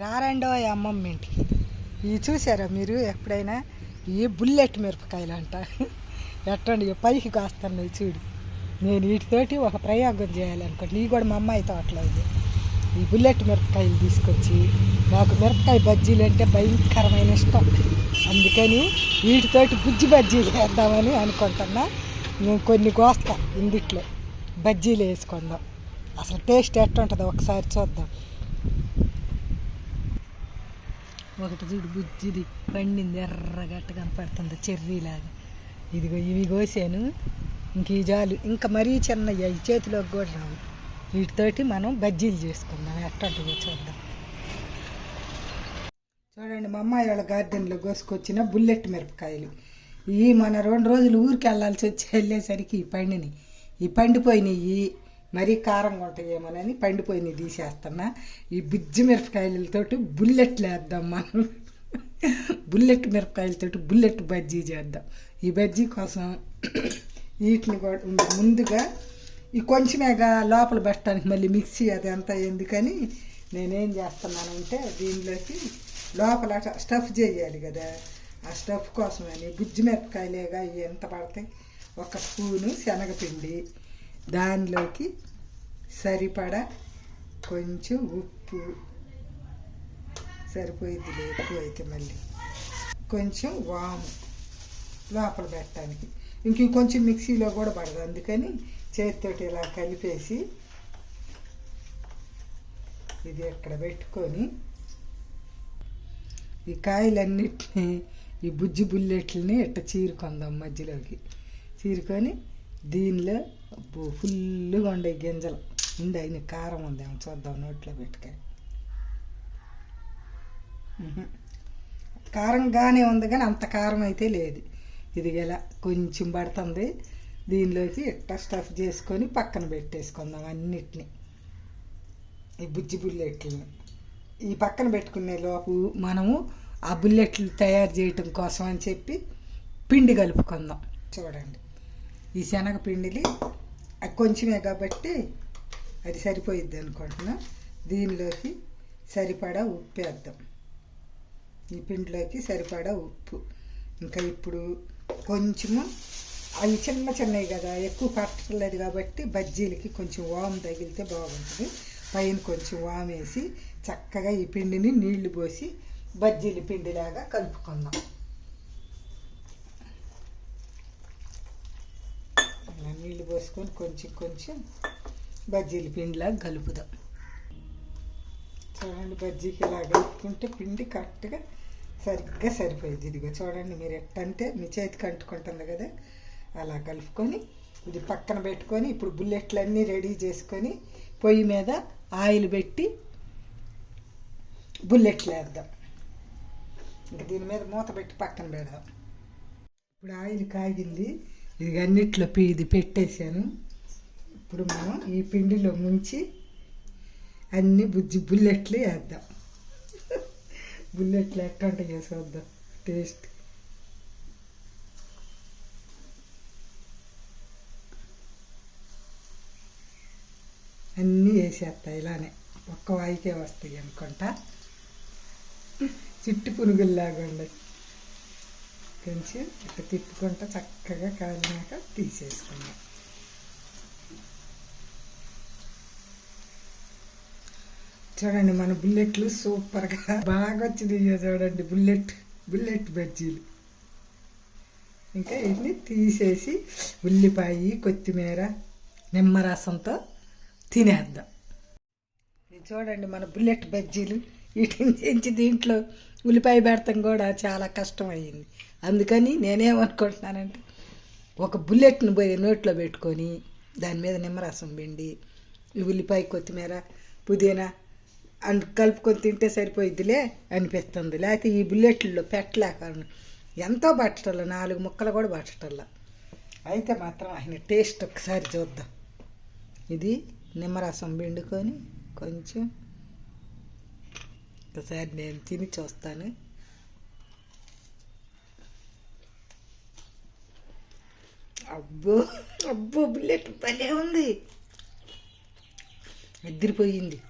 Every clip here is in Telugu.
రారండో అమ్మమ్మ ఇంటికి. ఇవి చూసారా మీరు ఎప్పుడైనా? ఈ బుల్లెట్ మిరపకాయలు అంట ఎట్టండి పైకి కాస్తున్నాయి చూడు. నేను వీటితోటి ఒక ప్రయోగం చేయాలనుకోండి. నీ కూడా మా అమ్మాయి తోటలో ఇది. ఈ బుల్లెట్ మిరపకాయలు తీసుకొచ్చి నాకు మిరపకాయ బజ్జీలు అంటే భయంకరమైన ఇష్టం. అందుకని వీటితోటి బుజ్జి బజ్జీలు వేద్దామని అనుకుంటున్నా. నేను కొన్ని కోస్తా ఇందిట్లో. బజ్జీలు వేసుకుందాం. అసలు టేస్ట్ ఎట్టుంటుందో ఒకసారి చూద్దాం. ఒకటి చూడు బుజ్జిది పండింది ఎర్రగట్ట కనపడుతుంది చెర్రీలాగా. ఇదిగో ఇవి కోసాను. ఇంక ఈ జాలు ఇంకా మరీ చిన్నవి ఈ చేతిలోకి కూడా రావు. వీటితోటి మనం బజ్జీలు చేసుకుందాం. ఎట్టుంటుందో చూద్దాం. చూడండి మా అమ్మాయి వాళ్ళ గార్డెన్లో కోసుకొచ్చిన బుల్లెట్ మిరపకాయలు. ఈ మన రెండు రోజులు ఊరికి వెళ్ళాల్సి వచ్చి వెళ్ళేసరికి ఈ పండిని ఈ పండిపోయినవి మరీ కారంగా ఉంటాయేమోనని పండిపోయినవి తీసేస్తున్నా. ఈ బుజ్జి మిరపకాయలతోటి బుల్లెట్లు వేద్దాం మనం. బుల్లెట్ మిరపకాయలతోటి బుల్లెట్ బజ్జీ చేద్దాం. ఈ బజ్జీ కోసం వీటిని కూడా ముందుగా ఈ కొంచెమేగా లోపల పెట్టడానికి మళ్ళీ మిక్సీ అది ఎందుకని నేనేం చేస్తున్నానంటే దీనిలోకి లోపల స్టఫ్ చేయాలి కదా. ఆ స్టఫ్ కోసమని బుజ్జి మిరపకాయలేగా ఇవి ఎంత పడతాయి? ఒక స్పూను శనగపిండి దానిలోకి సరిపడా కొంచెం ఉప్పు. సరిపోయింది ఎక్కువ అయితే మళ్ళీ. కొంచెం వాము లోపల పెట్టడానికి. ఇంక కొంచెం మిక్సీలో కూడా పడదు. అందుకని చేతితోటి ఇలా కలిపేసి ఇది ఇక్కడ పెట్టుకొని ఈ కాయలన్నిటిని ఈ బుజ్జి బుల్లెట్లని ఇట్ట చీరుకుందాం మధ్యలోకి. చీరుకొని దీనిలో ఫుల్గా ఉండే గింజలు. ఉండే అయిన కారం ఏమో చూద్దాం నోట్లో పెట్టుకొని కారంగానే ఉంది కానీ అంత కారం అయితే లేదు. ఇది ఇలా కొంచెం పడుతుంది. దీనిలోకి ఇట్ట స్టఫ్ చేసుకొని పక్కన పెట్టేసుకుందాం అన్నిటిని. ఈ బుజ్జి బుల్లెట్లని. ఈ పక్కన పెట్టుకునే లోపు మనము ఆ బుల్లెట్లు తయారు చేయటం కోసం అని చెప్పి పిండి కలుపుకుందాం. చూడండి. ఈ శనగపిండిని కొంచెమే కాబట్టి అది సరిపోయిద్ది అనుకుంటున్నా. దీనిలోకి సరిపడా ఉప్పు వేద్దాం. ఈ పిండిలోకి సరిపడా ఉప్పు. ఇంకా ఇప్పుడు కొంచెము అవి చిన్న చిన్నవి కదా ఎక్కువ పట్టలేదు కాబట్టి బజ్జీలకి కొంచెం వామ్ తగిలితే బాగుంటుంది. పైన కొంచెం వాము వేసి చక్కగా ఈ పిండిని నీళ్ళు పోసి బజ్జీల పిండిలాగా కలుపుకుందాం ఇలా నీళ్ళు పోసుకొని కొంచెం కొంచెం బజ్జీల పిండిలాగా కలుపుదాం. చూడండి బజ్జీకి ఇలా కలుపుకుంటే పిండి కరెక్ట్గా సరిగ్గా సరిపోయింది. ఇదిగో చూడండి మీరు ఎట్టంటే మీ చేతికి అంటుకుంటుంది కదా అలా కలుపుకొని ఇది పక్కన పెట్టుకొని ఇప్పుడు బుల్లెట్లు అన్నీ రెడీ చేసుకొని పొయ్యి మీద ఆయిల్ పెట్టి బుల్లెట్లు వేద్దాం. ఇంక దీని మీద మూత పెట్టి పక్కన పెడదాం. ఇప్పుడు ఆయిల్ కాగింది. ఇది అన్నిట్లో ఇది పెట్టేశాను. ఇప్పుడు మనం ఈ పిండిలో ముంచి అన్ని బుజ్జి బుల్లెట్లు వేద్దాం. బుల్లెట్లు ఎట్ట చూద్దాం టేస్ట్. అన్నీ వేసేస్తాయి ఇలానే. ఒక్క వాయికే వస్తాయి అనుకుంటా. చిట్టు పురుగుల్లాగా ఉండదు కొంచెం ఇట్లా తిప్పుకుంటా చక్కగా కాలినాక తీసేసుకున్నాం. చూడండి మన బుల్లెట్లు సూపర్గా బాగా వచ్చింది చూడండి బుల్లెట్ బుల్లెట్ బజ్జీలు. ఇంకా ఇవన్నీ తీసేసి ఉల్లిపాయ కొత్తిమీర నిమ్మరసంతో తినేద్దాం. ఇది చూడండి మన బుల్లెట్ బజ్జీలు. వీటిని తెంచి దీంట్లో ఉల్లిపాయ పెడతాం కూడా చాలా కష్టం అయ్యింది. అందుకని నేనేమనుకుంటున్నానంటే ఒక బుల్లెట్ని పోయి నోట్లో పెట్టుకొని దాని మీద నిమ్మరసం పిండి ఈ ఉల్లిపాయ కొత్తిమీర పుదీనా అండ్ కలుపుకొని తింటే సరిపోయిద్దిలే అనిపిస్తుంది. లేకపోతే ఈ బుల్లెట్లలో పెట్టలేక ఎంతో పట్టటల్లా నాలుగు ముక్కలు కూడా పట్టటల్లా అయితే మాత్రం ఆయన టేస్ట్ ఒకసారి చూద్దాం. ఇది నిమ్మరసం పిండుకొని కొంచెం ఒకసారి నేను తిని చూస్తాను. అబ్బో అబ్బో బుల్లెట్ భలే ఉంది. ఎదిరిపోయింది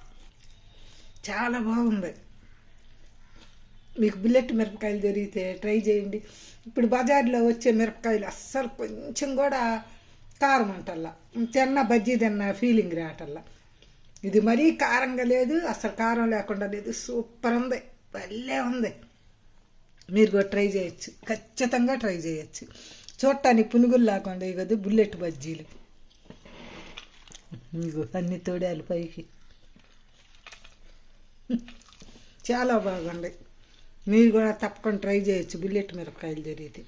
చాలా బాగుంది. మీకు బుల్లెట్ మిరపకాయలు దొరికితే ట్రై చేయండి. ఇప్పుడు బజార్లో వచ్చే మిరపకాయలు అస్సలు కొంచెం కూడా కారం అంటల్లా. తిన్న బజ్జీ తిన్న ఫీలింగ్ రాటల్లా. ఇది మరీ కారంగా లేదు అసలు కారం లేకుండా లేదు. సూపర్ ఉంది. భలే ఉంది. మీరు కూడా ట్రై చేయొచ్చు. ఖచ్చితంగా ట్రై చేయొచ్చు. చూడటానికి పునుగులు లేకుండా కదా బుల్లెట్ బజ్జీలు. అన్ని తోడాలు పైకి. చాలా బాగుండే మీరు కూడా తప్పకుండా ట్రై చేయొచ్చు బుల్లెట్ మిరపకాయలు జరిగితే.